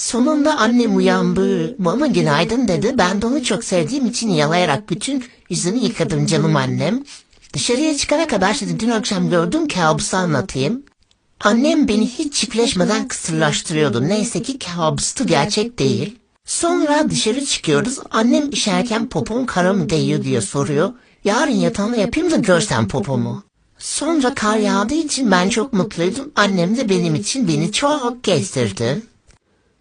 Sonunda annem uyandı. Mama günaydın dedi. Ben de onu çok sevdiğim için yalayarak bütün yüzünü yıkadım canım annem. Dışarıya çıkana kadar dedi dün akşam gördüm kabusu anlatayım. Annem beni hiç çiftleşmeden kısırlaştırıyordu. Neyse ki kabustu gerçek değil. Sonra dışarı çıkıyoruz. Annem işerken popom kara mı değiyor diye soruyor. Yarın yatağına yapayım da görsen popomu. Sonra kar yağdığı için ben çok mutluydum. Annem de benim için beni çok gezdirdi.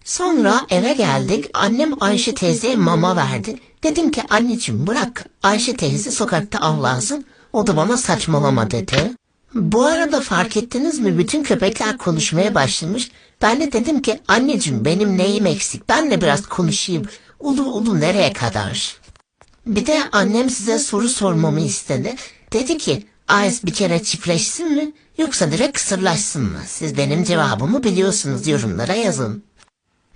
Sonra eve geldik. Annem Ayşe teyzeye mama verdi. Dedim ki anneciğim bırak Ayşe teyze sokakta avlansın. O da bana saçmalama dedi. Bu arada fark ettiniz mi bütün köpekler konuşmaya başlamış. Ben de dedim ki anneciğim benim neyim eksik ben de biraz konuşayım. Ulu ulu nereye kadar? Bir de annem size soru sormamı istedi. Dedi ki Ayes bir kere çiftleşsin mi yoksa direkt kısırlaşsın mı? Siz benim cevabımı biliyorsunuz yorumlara yazın.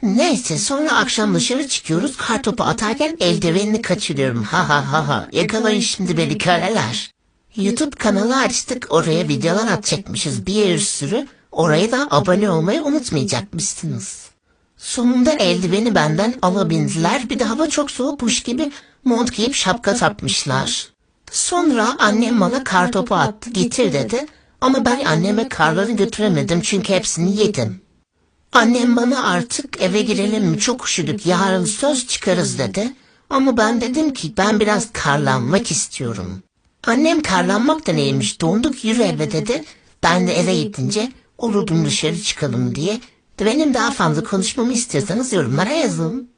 Neyse sonra akşam dışarı çıkıyoruz. Kartopu atarken eldivenini kaçırıyorum. Ha ha ha ha. Yakalayın şimdi beni köleler. YouTube kanalı açtık. Oraya videolar atacakmışız. Bir sürü. Oraya da abone olmayı unutmayacakmışsınız. Sonunda eldiveni benden alabildiler. Bir de hava çok soğukmuş gibi mont giyip şapka takmışlar. Sonra annem bana kartopu attı. Getir dedi. Ama ben anneme karları götüremedim çünkü hepsini yedim. Annem bana artık eve girelim mi çok üşüdük yarın söz çıkarız dedi. Ama ben dedim ki ben biraz karlanmak istiyorum. Annem karlanmak da neymiş donduk yürü eve dedi. Ben de eve gidince olurdum dışarı çıkalım diye. Benim daha fazla konuşmamı istiyorsanız yorumlara yazın.